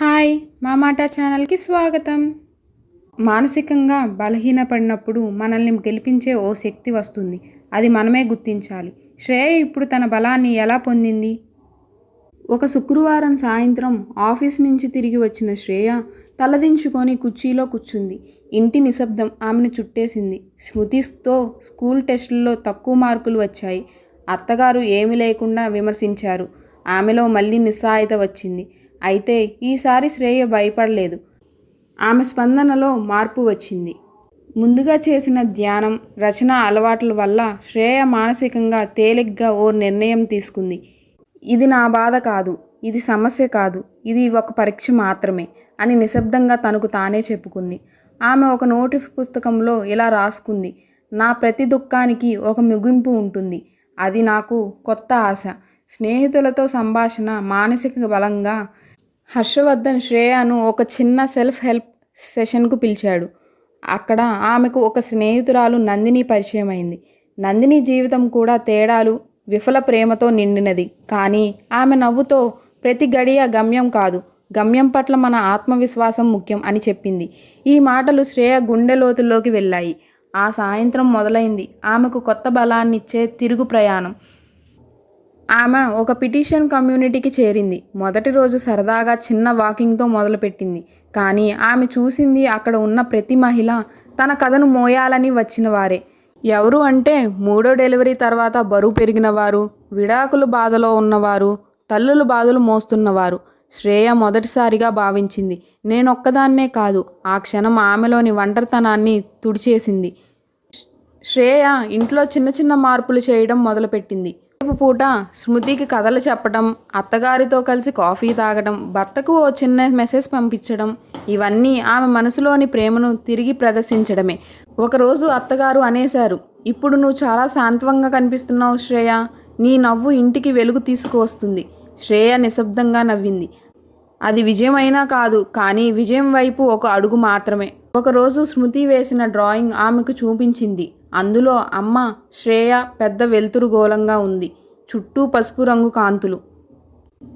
Hi మా మాట ఛానల్కి స్వాగతం. మానసికంగా బలహీనపడినప్పుడు మనల్ని గెలిపించే ఓ శక్తి వస్తుంది. అది మనమే గుర్తించాలి. శ్రేయ ఇప్పుడు తన బలాన్ని ఎలా పొందింది? ఒక శుక్రవారం సాయంత్రం ఆఫీస్ నుంచి తిరిగి వచ్చిన శ్రేయ తలదించుకొని కుర్చీలో కూర్చుంది. ఇంటి నిశ్శబ్దం ఆమెను చుట్టేసింది. స్మృతితో స్కూల్ టెస్టుల్లో తక్కువ మార్కులు వచ్చాయి. అత్తగారు ఏమీ లేకుండా విమర్శించారు. ఆమెలో మళ్ళీ నిస్సహాయత వచ్చింది. అయితే ఈసారి శ్రేయ భయపడలేదు. ఆమె స్పందనలో మార్పు వచ్చింది. ముందుగా చేసిన ధ్యానం రచన అలవాట్ల వల్ల శ్రేయ మానసికంగా తేలిగ్గా ఓ నిర్ణయం తీసుకుంది. ఇది నా బాధ కాదు ఇది సమస్య కాదు ఇది ఒక పరీక్ష మాత్రమే అని నిశ్శబ్దంగా తనకు తానే చెప్పుకుంది. ఆమె ఒక నోటి పుస్తకంలో ఇలా రాసుకుంది నా ప్రతి దుఃఖానికి ఒక ముగింపు ఉంటుంది. అది నాకు కొత్త ఆశ. స్నేహితులతో సంభాషణ మానసిక బలంగా హర్షవర్ధన్ శ్రేయాను ఒక చిన్న సెల్ఫ్ హెల్ప్ సెషన్కు పిలిచాడు. అక్కడ ఆమెకు ఒక స్నేహితురాలు నందిని పరిచయం అయింది నందిని జీవితం కూడా తేడాలు విఫల ప్రేమతో నిండినది. కానీ ఆమె నవ్వుతో ప్రతి గడియ గమ్యం కాదు. గమ్యం పట్ల మన ఆత్మవిశ్వాసం ముఖ్యం అని చెప్పింది. ఈ మాటలు శ్రేయ గుండెలోతుల్లోకి వెళ్ళాయి. ఆ సాయంత్రం మొదలైంది. ఆమెకు కొత్త బలాన్నిచ్చే తిరుగు ప్రయాణం. ఆమె ఒక పిటిషన్ కమ్యూనిటీకి చేరింది. మొదటి రోజు సరదాగా చిన్న వాకింగ్తో మొదలుపెట్టింది. కానీ ఆమె చూసింది అక్కడ ఉన్న ప్రతి మహిళ తన కథను మోయాలని వచ్చిన వారే. ఎవరు అంటే మూడో డెలివరీ తర్వాత బరువు పెరిగినవారు విడాకులు బాధలో ఉన్నవారు తల్లులు బాధలు మోస్తున్నవారు. శ్రేయ మొదటిసారిగా భావించింది నేనొక్కదాన్నే కాదు ఆ క్షణం ఆమెలోని ఒంటరితనాన్ని తుడిచేసింది. శ్రేయ ఇంట్లో చిన్న చిన్న మార్పులు చేయడం మొదలుపెట్టింది. పూట స్మృతికి కథలు చెప్పడం అత్తగారితో కలిసి కాఫీ తాగడం భర్తకు ఓ చిన్న మెసేజ్ పంపించడం ఇవన్నీ ఆమె మనసులోని ప్రేమను తిరిగి ప్రదర్శించడమే. ఒకరోజు అత్తగారు అనేశారు ఇప్పుడు నువ్వు చాలా శాంతంగా కనిపిస్తున్నావు శ్రేయ. నీ నవ్వు ఇంటికి వెలుగు తీసుకువస్తుంది. శ్రేయ నిశ్శబ్దంగా నవ్వింది. అది విజయమైనా కాదు కానీ విజయం వైపు ఒక అడుగు మాత్రమే. ఒకరోజు స్మృతి వేసిన డ్రాయింగ్ ఆమెకు చూపించింది. అందులో అమ్మ శ్రేయ పెద్ద వెలుతురు గోళంగా ఉంది. చుట్టూ పసుపు రంగు కాంతులు.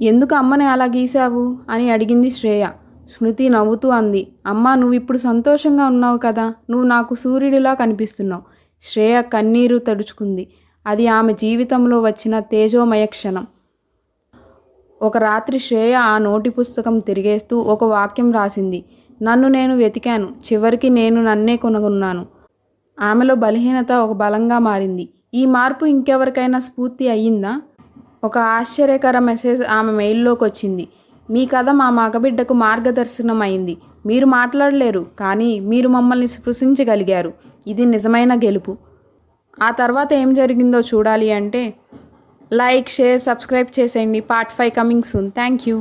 ఎందుకు అమ్మని అలా గీశావు? అని అడిగింది శ్రేయ. స్మృతి నవ్వుతూ అంది. అమ్మ నువ్వు ఇప్పుడు సంతోషంగా ఉన్నావు కదా. నువ్వు నాకు సూర్యుడిలా కనిపిస్తున్నావు. శ్రేయ కన్నీరు తడుచుకుంది. అది ఆమె జీవితంలో వచ్చిన తేజోమయ క్షణం. ఒక రాత్రి శ్రేయ ఆ నోటి పుస్తకం తిరిగేస్తూ ఒక వాక్యం రాసింది. నన్ను నేను వెతికాను. చివరికి నేను నన్నే కొనుగొన్నాను. ఆమెలో బలహీనత ఒక బలంగా మారింది. ఈ మార్పు ఇంకెవరికైనా స్ఫూర్తి అయ్యిందా? ఒక ఆశ్చర్యకర మెసేజ్ ఆమె మెయిల్లోకి వచ్చింది. మీ కథ మా మగబిడ్డకు మార్గదర్శనం అయింది మీరు మాట్లాడలేరు కానీ మీరు మమ్మల్ని స్పృశించగలిగారు. ఇది నిజమైన గెలుపు. ఆ తర్వాత ఏం జరిగిందో చూడాలి అంటే లైక్ షేర్ సబ్స్క్రైబ్ చేసేయండి. Part five coming soon. Thank you.